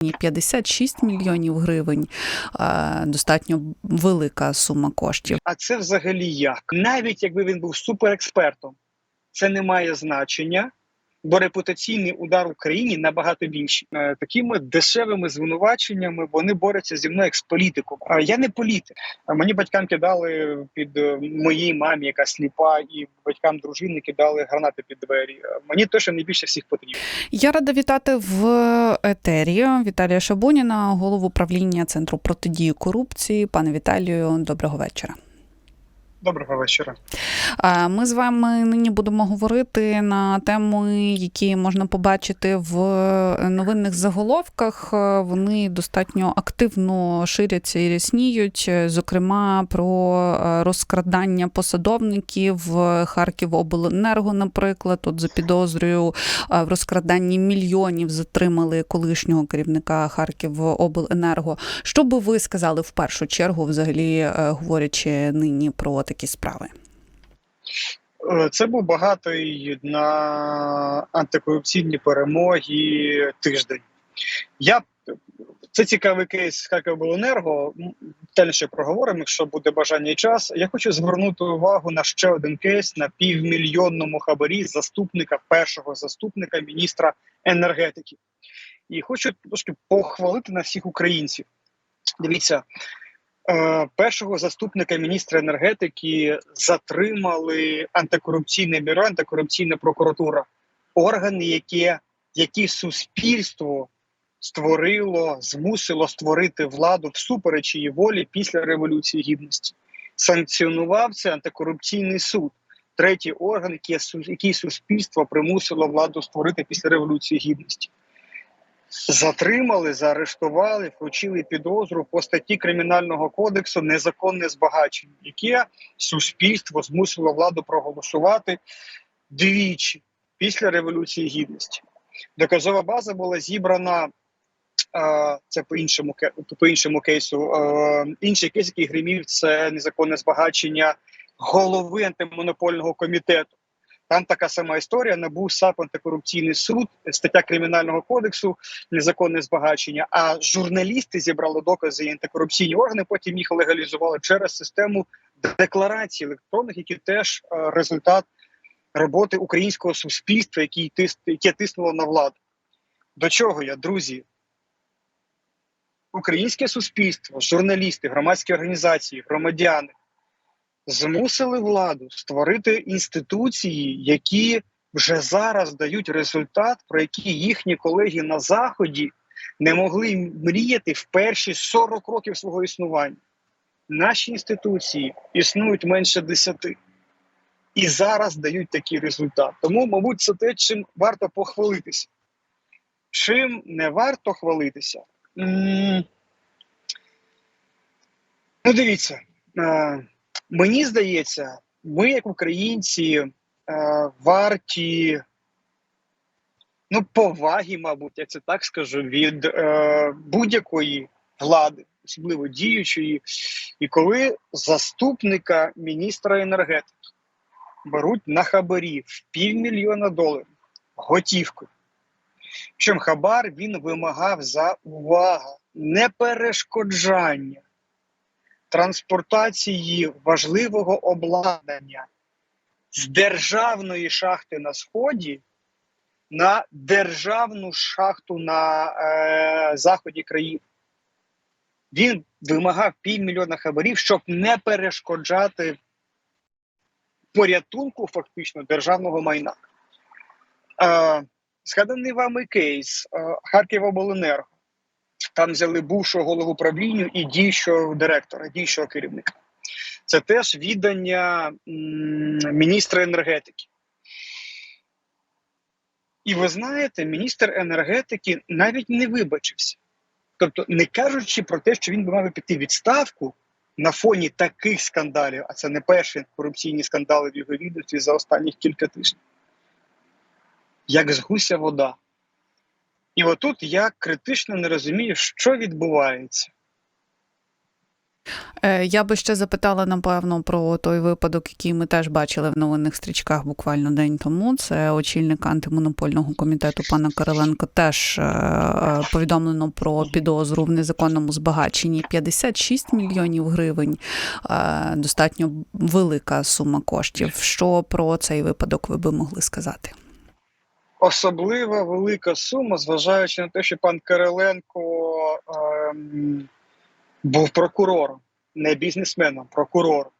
56 мільйонів гривень достатньо велика сума коштів. А це взагалі як? Навіть якби він був суперекспертом, це не має значення, бо репутаційний удар Україні набагато більший. Е, Такими дешевими звинуваченнями вони борються зі мною як з політиком. А я не політик. А Мені батькам кидали під е, моїй мамі, яка сліпа, і батькам дружини кидали гранати під двері. Е, Мені що найбільше всіх потрібно. Я рада вітати в етері Віталія Шабуніна, голову правління Центру протидії корупції. Пане Віталію, доброго вечора. Доброго вечора. Ми з вами нині будемо говорити на теми, які можна побачити в новинних заголовках. Вони достатньо активно ширяться і рясніють. Зокрема, про розкрадання посадовників Харківобленерго, наприклад, от за підозрою в розкраданні мільйонів затримали колишнього керівника Харківобленерго. Що би ви сказали в першу чергу, взагалі е, говорячи нині про такі справи? Е, Це був багатий на антикорупційні перемоги тиждень. Я це цікавий кейс Харківобленерго. Детальніше проговоримо, якщо буде бажання і час. Я хочу звернути увагу на ще один кейс на півмільйонному хабарі заступника першого заступника міністра енергетики. І хочу трошки похвалити на всіх українців. Дивіться, першого заступника міністра енергетики затримали антикорупційне бюро, антикорупційна прокуратура, органи, які, які суспільство створило, змусило створити владу всупереч її волі після революції гідності. Санкціонував це антикорупційний суд, третій орган, який, су- суспільство примусило владу створити після революції гідності. Затримали, заарештували, вручили підозру по статті Кримінального кодексу незаконне збагачення, яке суспільство змусило владу проголосувати двічі після Революції Гідності. Доказова база була зібрана. Це по іншому по іншому кейсу. Інший кейс, який гримів, це незаконне збагачення голови антимонопольного комітету. Там така сама історія. НАБУ, САП, антикорупційний суд, стаття кримінального кодексу, незаконне збагачення. А журналісти зібрали докази і антикорупційні органи. Потім їх легалізували через систему декларацій електронних, які теж е, результат роботи українського суспільства, які тис, яке тиснуло на владу. До чого я, друзі? Українське суспільство, журналісти, громадські організації, громадяни змусили владу створити інституції, які вже зараз дають результат, про який їхні колеги на заході не могли мріяти в перші 40 років свого існування. Наші інституції існують менше 10 і зараз дають такий результат. Тому, мабуть, це те, чим варто похвалитися. Чим не варто хвалитися? Ну, дивіться, е, мені здається, ми, як українці, е, варті ну, поваги, мабуть, я це так скажу, від е, будь-якої влади, особливо діючої. І коли заступника міністра енергетики беруть на хабарі в півмільйона доларів готівкою. Причому хабар він вимагав за увага, неперешкоджання транспортації важливого обладнання з державної шахти на сході на державну шахту на е, заході країни. Він вимагав півмільйона хабарів, щоб не перешкоджати порятунку фактично державного майна. Е, згаданий вами кейс е, Харківобленерго. Там взяли бувшого голову правління і діючого директора, діючого керівника. Це теж віддання міністра енергетики. І ви знаєте, міністр енергетики навіть не вибачився. Тобто, не кажучи про те, що він би мав піти відставку на фоні таких скандалів, а це не перші корупційні скандали в його відомстві за останніх кілька тижнів. Як з гуся вода. І отут я критично не розумію, що відбувається. Е, Я би ще запитала, напевно, про той випадок, який ми теж бачили в новинних стрічках буквально день тому. Це очільник антимонопольного комітету пана Кириленко. Теж е, е, повідомлено про підозру в незаконному збагаченні 56 мільйонів гривень. Достатньо велика сума коштів. Що про цей випадок ви би могли сказати? Особливо велика сума, зважаючи на те, що пан Кириленко ем, був прокурором, не бізнесменом, прокурором.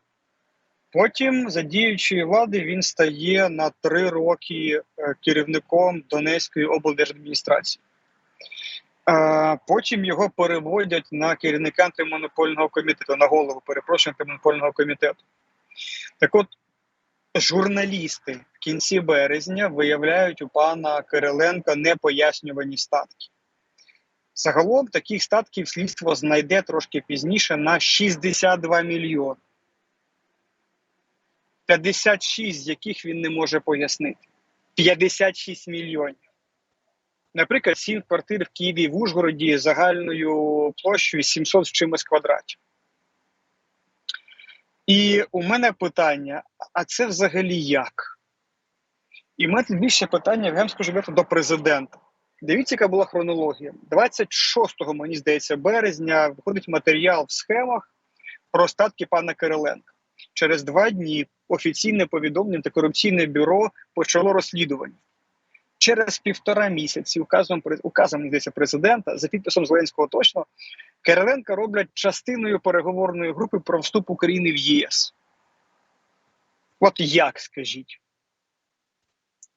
Потім, за діючої влади, він стає на три роки е, керівником Донецької облдержадміністрації. Е, Потім його переводять на керівника антимонопольного комітету, на голову, перепрошую, антимонопольного комітету. Так от, журналісти кінці березня виявляють у пана Кириленка непояснювані статки. Загалом таких статків слідство знайде трошки пізніше на 62 мільйони. 56 з яких він не може пояснити. 56 мільйонів. Наприклад, сім квартир в Києві в Ужгороді загальною площею 700 з чимось квадратів. І у мене питання: а це взагалі як? І в мене тут більше питання, вам скажу до президента. Дивіться, яка була хронологія. 26-го, мені здається, березня виходить матеріал в схемах про статки пана Кириленка. Через два дні офіційне повідомлення антикорупційне бюро почало розслідування. Через півтора місяці указом указом здається, президента за підписом Зеленського точно Кириленка роблять частиною переговорної групи про вступ України в ЄС. От як скажіть?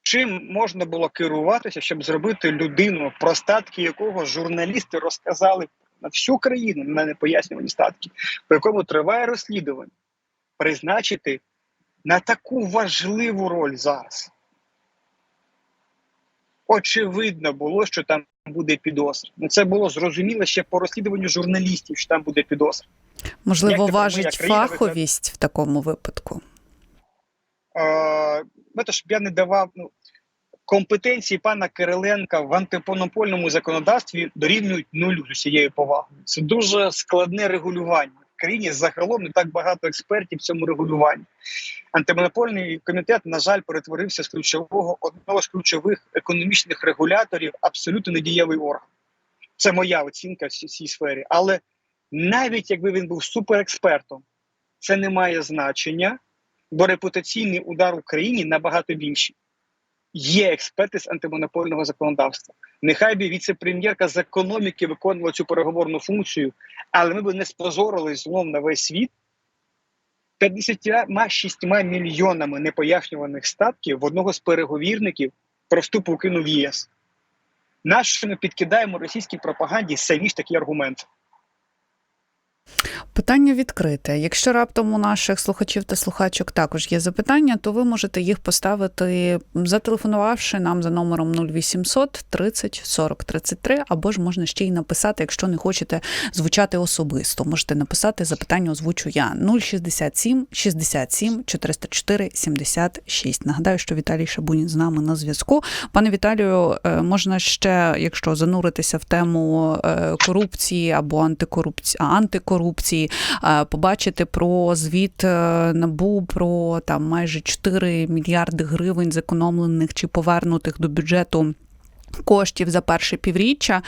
Чим можна було керуватися, щоб зробити людину, про статки якого журналісти розказали на всю країну, на непояснювані статки, по якому триває розслідування, призначити на таку важливу роль зараз? Очевидно було, що там буде підозра. Ну це було зрозуміло ще по розслідуванню журналістів, що там буде підозра. Можливо, Як важить країна, фаховість в такому випадку. Е, то, щоб я не давав ну, компетенції пана Кириленка в антимонопольному законодавстві дорівнюють нулю з усією повагою. Це дуже складне регулювання. В країні загалом не так багато експертів в цьому регулюванні. Антимонопольний комітет, на жаль, перетворився з ключового одного з ключових економічних регуляторів абсолютно недієвий орган. Це моя оцінка в цій сфері. Але навіть якби він був суперекспертом, це не має значення, бо репутаційний удар Україні набагато більший. Є експерти з антимонопольного законодавства. Нехай би віце-прем'єрка з економіки виконувала цю переговорну функцію, але ми б не спозорили злом на весь світ 56 мільйонами непояснюваних статків в одного з переговірників про вступ України в ЄС. Нащо ми підкидаємо російській пропаганді самі ж такі аргументи? Питання відкрите. Якщо раптом у наших слухачів та слухачок також є запитання, то ви можете їх поставити, зателефонувавши нам за номером 0800 30 40 33, або ж можна ще й написати, якщо не хочете звучати особисто. Можете написати запитання, озвучу я 067 67 404 76. Нагадаю, що Віталій Шабунін з нами на зв'язку. Пане Віталію, е, можна ще, якщо зануритися в тему е, корупції або антикорупції, антикорупції, е, побачити про звіт е, НАБУ про там майже 4 мільярди гривень зекономлених чи повернутих до бюджету. Коштів за перше півріччя.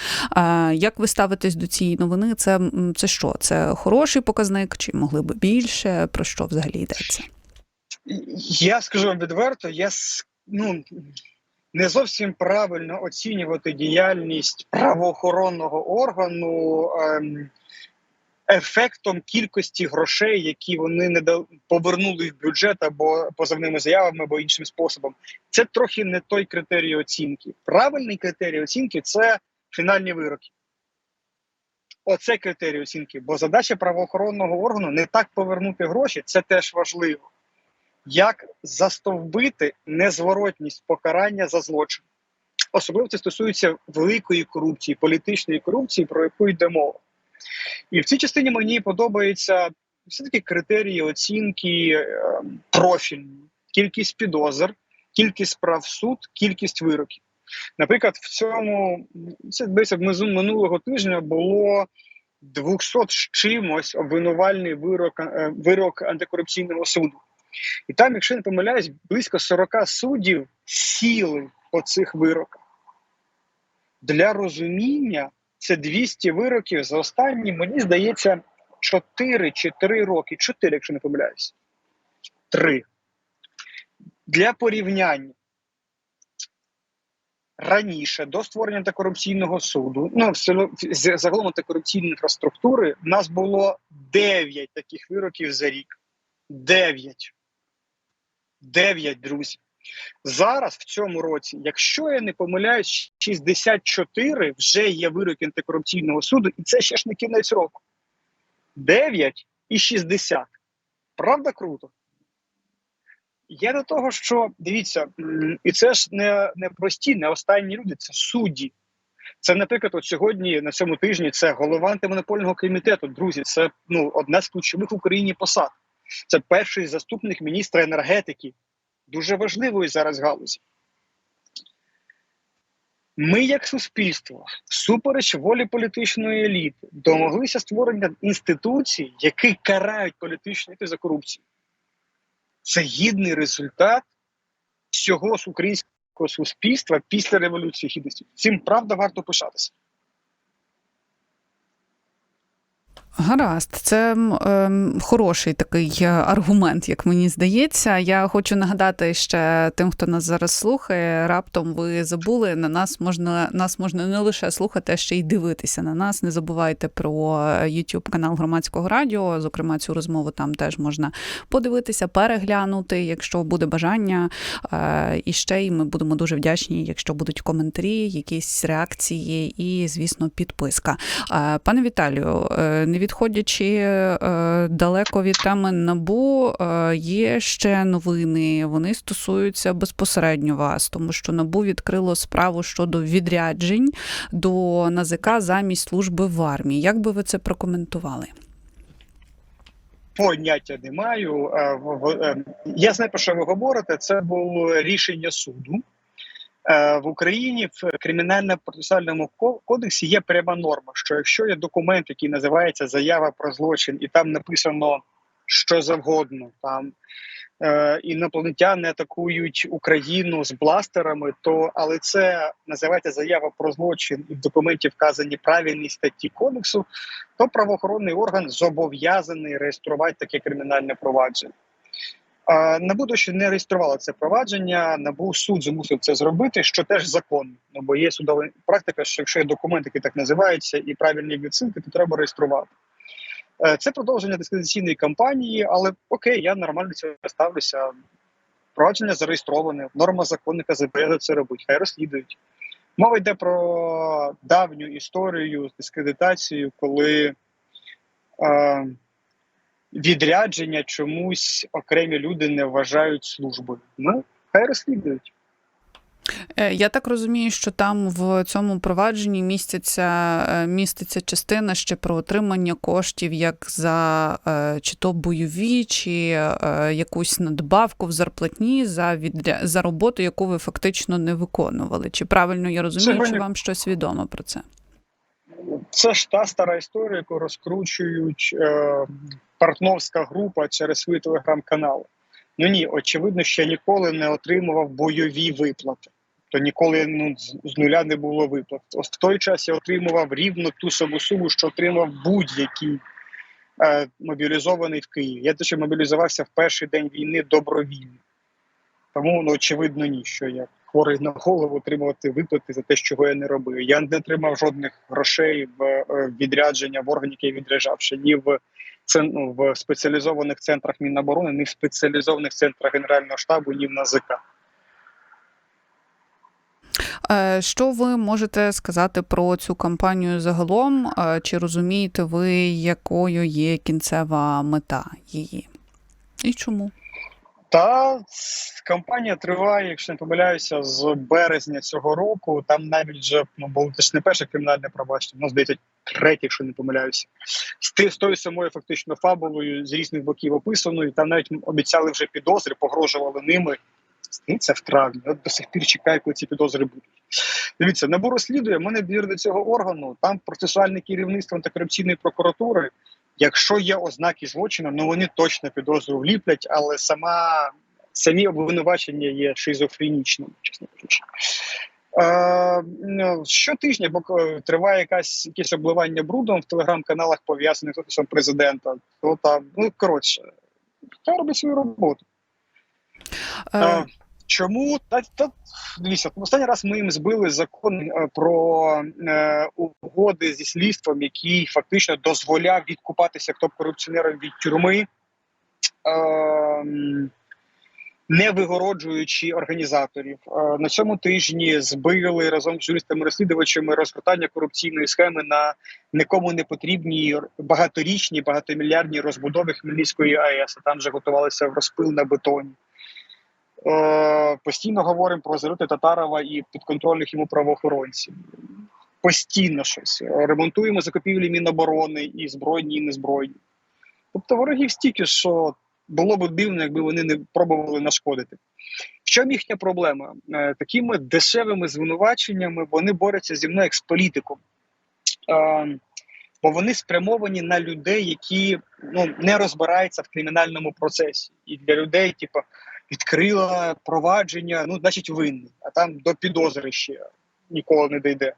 Як ви ставитесь до цієї новини? Це, це що? Це хороший показник, чи могли би більше? Про що взагалі йдеться? Я скажу вам відверто, я ну, не зовсім правильно оцінювати діяльність правоохоронного органу ем, ефектом кількості грошей, які вони не повернули в бюджет або позовними заявами, або іншим способом. Це трохи не той критерій оцінки. Правильний критерій оцінки це фінальні вироки. Оце критерій оцінки. Бо задача правоохоронного органу не так повернути гроші, це теж важливо. Як застовбити незворотність покарання за злочин? Особливо це стосується великої корупції, політичної корупції, про яку йде мова. І в цій частині мені подобаються все-таки критерії оцінки е, профільні, кількість підозр, кількість справ в суд, кількість вироків. Наприклад, в цьому це внизу минулого тижня було 200 з чимось обвинувальний вирок, е, вирок антикорупційного суду. І там, якщо не помиляюсь, близько 40 суддів сіли по цих вироках. Для розуміння це 200 вироків за останні, мені здається, 4 чи 3 роки. 4, якщо не помиляюсь. 3. Для порівняння. Раніше до створення антикорупційного суду, ну загалом антикорупційної інфраструктури, в нас було 9 таких вироків за рік. 9. 9, друзі. Зараз в цьому році, якщо я не помиляюсь, 64 вже є вироки антикорупційного суду, і це ще ж не кінець року. 9 і 60. Правда круто? Я до того, що дивіться, і це ж не, не прості, не останні люди, це судді. Це, наприклад, от сьогодні на цьому тижні це голова антимонопольного комітету. Друзі, це ну одна з ключових в Україні посад. Це перший заступник міністра енергетики, дуже важливої зараз галузі. Ми, як суспільство, всупереч волі політичної еліти, домоглися створення інституцій, які карають політичну еліту за корупцію. Це гідний результат всього українського суспільства після Революції Гідності. Цим правда варто пишатися. Гаразд, це ем, хороший такий е, аргумент, як мені здається. Я хочу нагадати ще тим, хто нас зараз слухає. Раптом ви забули на нас можна нас можна не лише слухати, а ще й дивитися на нас. Не забувайте про YouTube канал громадського радіо. Зокрема, цю розмову там теж можна подивитися, переглянути, якщо буде бажання. Е, І ще й ми будемо дуже вдячні, якщо будуть коментарі, якісь реакції і, звісно, підписка. Е, Пане Віталію, е, не відходячи е, далеко від теми набу, е, є ще новини. Вони стосуються безпосередньо вас, тому що набу відкрило справу щодо відряджень до НАЗК замість служби в армії. Як би ви це прокоментували? Поняття не маю. Е, Я знаю, про що ви говорите. Це було рішення суду. Е, В Україні в кримінально-процесуальному кодексі є пряма норма, що якщо є документ, який називається заява про злочин, і там написано що завгодно, там е, інопланетяни атакують Україну з бластерами, то але це називається заява про злочин, і в документі вказані правильні статті кодексу, то правоохоронний орган зобов'язаний реєструвати таке кримінальне провадження. НАБУ ще не реєструвало це провадження. НАБУ суд змусив це зробити, що теж законно. Ну бо є судова практика, що якщо є документ, який так називається, і правильні відсилки, то треба реєструвати. Е, Це продовження дискредитаційної кампанії, але окей, я нормально цього ставлюся. Провадження зареєстроване, норма законника зобов'язує це робити, хай розслідують. Мова йде про давню історію з дискредитацією, коли е, відрядження чомусь окремі люди не вважають службою. Ну, хай розслідують. Е, Я так розумію, що там в цьому провадженні міститься, е, міститься частина ще про отримання коштів як за е, чи то бойові, чи якусь надбавку в зарплатні за відря... за роботу, яку ви фактично не виконували. Чи правильно я розумію, Сьогодні- чи вам щось відомо про це? Це ж та стара історія, яку розкручують е, партнерська група через свої телеграм-канали. Ну ні, очевидно, ще ніколи не отримував бойові виплати. То ніколи ну, з, нуля не було виплат. Ось в той час я отримував рівно ту саму суму, що отримав будь-який е, мобілізований в Києві. Я теж мобілізувався в перший день війни добровільно. Тому ну, очевидно, ні, що я хворий на голову отримувати виплати за те, чого я не робив. Я не отримав жодних грошей в е, відрядження в орган, який я відряджав, ще ні в в спеціалізованих центрах Міноборони, ні в спеціалізованих центрах Генерального штабу, ні в НАЗК. Е, Що ви можете сказати про цю кампанію загалом? Е, Чи розумієте ви, якою є кінцева мета її? І чому? Та кампанія триває, якщо не помиляюся, з березня цього року. Там навіть вже ну, було теж не перше кримінальне провадження, ну, здається, третє, якщо не помиляюся. З, тою самою фактично фабулою з різних боків описаною. Там навіть обіцяли вже підозри, погрожували ними Здається, в травні. От до сих пір чекаю, коли ці підозри будуть. Дивіться, НАБУ розслідує, мене довір до цього органу, там процесуальне керівництво антикорупційної прокуратури. Якщо є ознаки злочину, ну вони точно підозру вліплять, але сама самі обвинувачення є шизофренічними, чесно кажучи. Е, ну, щотижня бо е, триває якась якесь обливання брудом в телеграм-каналах, пов'язаних з офісом президента. То там, ну коротше, хай робить свою роботу. Е, Е, Чому та, та дивіться, останній раз ми їм збили закон про е, угоди зі слідством, який фактично дозволяв відкупатися топ-корупціонерам від тюрми, е, не вигороджуючи організаторів. Е, на цьому тижні збили разом з юристами-розслідувачами розгортання корупційної схеми на нікому не потрібній багаторічній багатомільярдній розбудові Хмельницької АЕС. Там вже готувалися в розпил на бетоні. Е, постійно говоримо про Зарути Татарова і підконтрольних йому правоохоронців. Постійно щось. Ремонтуємо закупівлі Міноборони і збройні, і незбройні. Тобто ворогів стільки, що було б дивно, якби вони не пробували нашкодити. В чому їхня проблема? Е, такими дешевими звинуваченнями вони борються зі мною як з політиком. Е, бо вони спрямовані на людей, які ну, не розбираються в кримінальному процесі. І для людей, типу, відкрила провадження, ну, значить, винний, а там до підозри ще ніколи не дійде.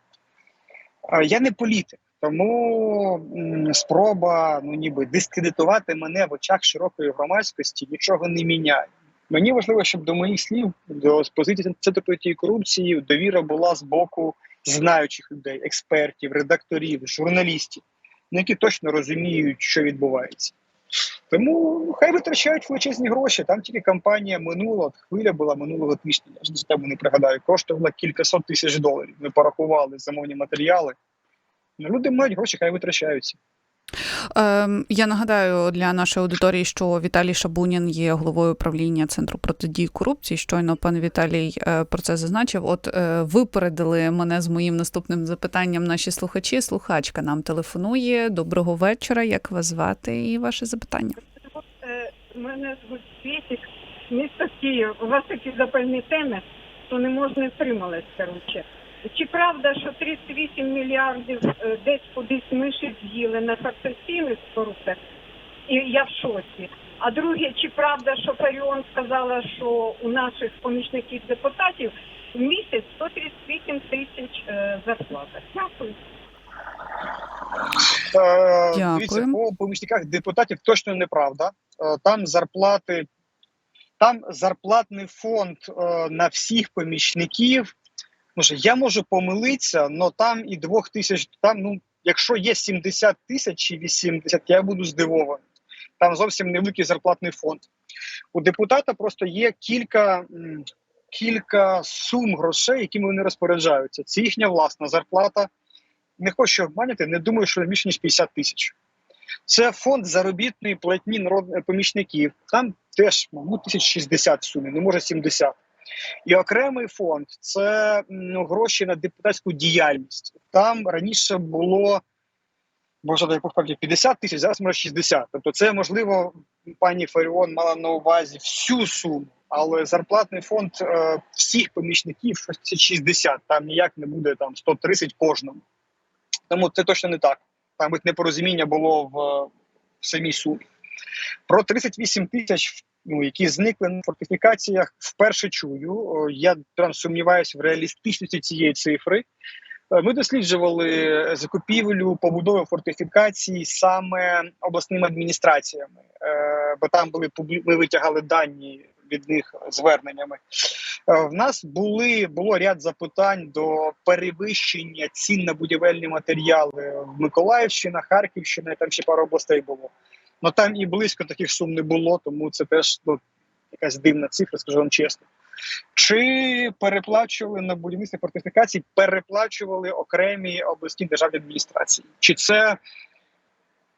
Я не політик, тому спроба ну, ніби дискредитувати мене в очах широкої громадськості нічого не міняє. Мені важливо, щоб до моїх слів, до позиції антипротидії корупції довіра була з боку знаючих людей, експертів, редакторів, журналістів, ну, які точно розуміють, що відбувається. Тому хай витрачають величезні гроші. Там тільки кампанія минула, хвиля була минулого тижня. Я ж тебе не пригадаю, коштувала кількасот тисяч доларів. Ми порахували замовні матеріали. Ну, люди мають гроші, хай витрачаються. Ем, Я нагадаю для нашої аудиторії, що Віталій Шабунін є головою правління Центру протидії корупції. Щойно пан Віталій е, про це зазначив. От е, випередили мене з моїм наступним запитанням наші слухачі. Слухачка нам телефонує. Доброго вечора. Як вас звати і ваше запитання? Е, Мене звуть Світік, місто Київ. У вас такі запальні теми, то не можна втрималась, коротше. Чи правда, що 38 мільярдів е, десь кудись миші з'їли на фарсаційних корупціях? І я в шоці. А друге, чи правда, що Фаріон сказала, що у наших помічників депутатів в місяць 138 тисяч е, зарплата? Дякую. Е, Дивіться, по помічниках депутатів точно неправда. Там зарплати, там зарплатний фонд на всіх помічників. Може, я можу помилитися, але там і двох тисяч, там, ну, якщо є 70 тисяч чи 80, я буду здивований. Там зовсім невеликий зарплатний фонд. У депутата просто є кілька, кілька сум грошей, якими вони розпоряджаються. Це їхня власна зарплата. Не хочу обманювати, не думаю, що більше ніж 50 тисяч. Це фонд заробітної платні народних помічників. Там теж, мабуть, 1060 в сумі, не може 70. І окремий фонд це гроші на депутатську діяльність. Там раніше було дай Бог, 50 тисяч, зараз може 60. Тобто, це можливо, пані Фаріон мала на увазі всю суму, але зарплатний фонд е, всіх помічників це 60, Там ніяк не буде там 130 кожному. Тому це точно не так. Там непорозуміння було в, в самій сумі. Про 38 тисяч, ну, які зникли на фортифікаціях, вперше чую. Я прям сумніваюся в реалістичності цієї цифри. Е, Ми досліджували закупівлю побудови фортифікацій саме обласними адміністраціями, е, бо там були ми витягали дані від них зверненнями. Е, В нас були було ряд запитань до перевищення цін на будівельні матеріали в Миколаївщина, Харківщина, і там ще пару областей було. Ну там і близько таких сум не було, тому це теж ну, якась дивна цифра, скажу вам чесно. Чи переплачували на будівництво фортифікацій, переплачували окремі обласні державні адміністрації? Чи це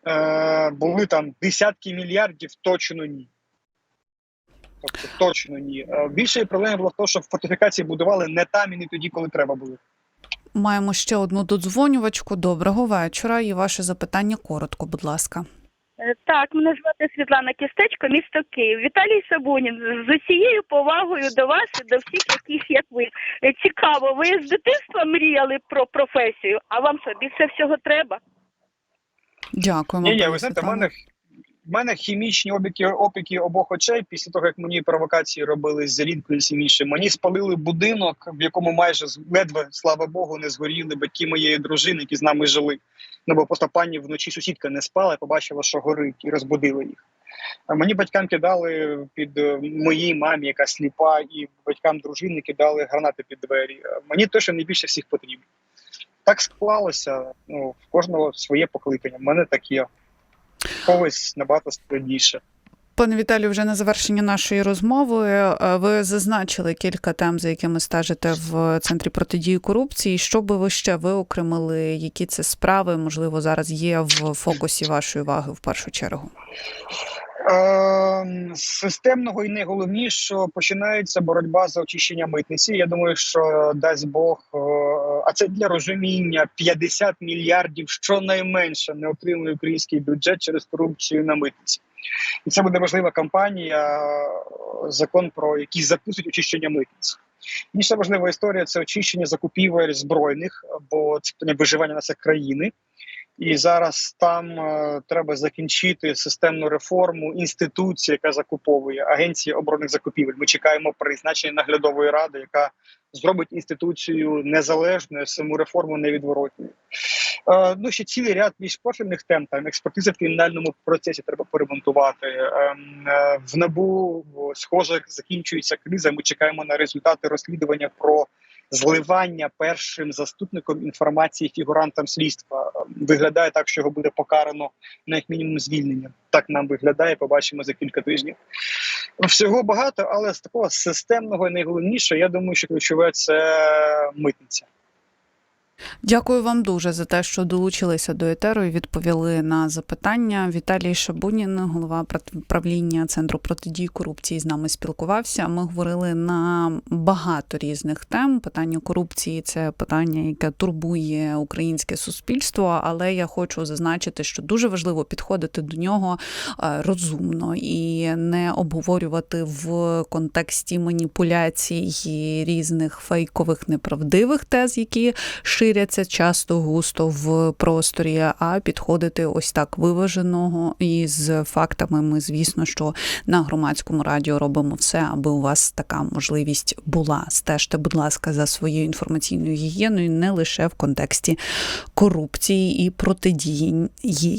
е, були там десятки мільярдів? Точно ні. Тобто точно ні. Е, Більше проблема була в тому, що фортифікації будували не там і не тоді, коли треба було. Маємо ще одну додзвонювачку. Доброго вечора. І ваше запитання коротко, будь ласка. Е, Так, мене звати Світлана Кістечко, місто Київ. Віталій Сабунін, з усією повагою до вас і до всіх, яких як ви. Е, Цікаво, ви з дитинства мріяли про професію, а вам що, більше всього треба? Дякуємо. Ні, ні, ви знаєте, в мене, в мене хімічні опіки, опіки обох очей після того, як мені провокації робили з рідкою і. Мені спалили будинок, в якому майже ледве, слава Богу, не згоріли батьки моєї дружини, які з нами жили. Ну бо просто пані вночі сусідка не спала, побачила, що горить, і розбудила їх. Мені батькам кидали під е, моїй мамі, яка сліпа, і батькам дружини кидали гранати під двері. Е, Мені те, що найбільше всіх потрібно. Так склалося. Ну, в кожного своє покликання. В мене таке. В Когось набагато складніше. Пане Віталію, вже на завершення нашої розмови е, ви зазначили кілька тем, за якими стежите в центрі протидії корупції. Що би ви ще виокремили? Які це справи можливо зараз є в фокусі вашої уваги в першу чергу? Е, системного і найголовнішого починається боротьба за очищення митниці. Я думаю, що дасть Бог, е, а це для розуміння 50 мільярдів щонайменше не отримує український бюджет через корупцію на митниці. І це буде важлива кампанія, е, закон про який запустить очищення митниці. Інша важлива історія це очищення закупівель збройних, бо це питання виживання як країни. І зараз там е, треба закінчити системну реформу інституції, яка закуповує агенції оборонних закупівель. Ми чекаємо призначення наглядової ради, яка зробить інституцію незалежною, саму реформу невідворотною. Е, ну ще цілий ряд більш профільних тем. Там експертиза в кримінальному процесі треба поремонтувати. Ем, е, в набу схоже закінчується криза. Ми чекаємо на результати розслідування про зливання першим заступником інформації фігурантам слідства. Виглядає так, що його буде покарано на як мінімум звільнення. Так нам виглядає. Побачимо за кілька тижнів. Всього багато, але з такого системного і найголовніше, я думаю, що ключове це митниця. Дякую вам дуже за те, що долучилися до етеру і відповіли на запитання. Віталій Шабунін, голова правління центру протидії корупції, з нами спілкувався. Ми говорили на багато різних тем. Питання корупції це питання, яке турбує українське суспільство. Але я хочу зазначити, що дуже важливо підходити до нього е, розумно і не обговорювати в контексті маніпуляцій різних фейкових неправдивих тез, які ширяться часто густо в просторі, а підходити ось так виваженого і з фактами. Ми, звісно, що на громадському радіо робимо все, аби у вас така можливість була. Стежте, будь ласка, за своєю інформаційною гігієною не лише в контексті корупції і протидії їй.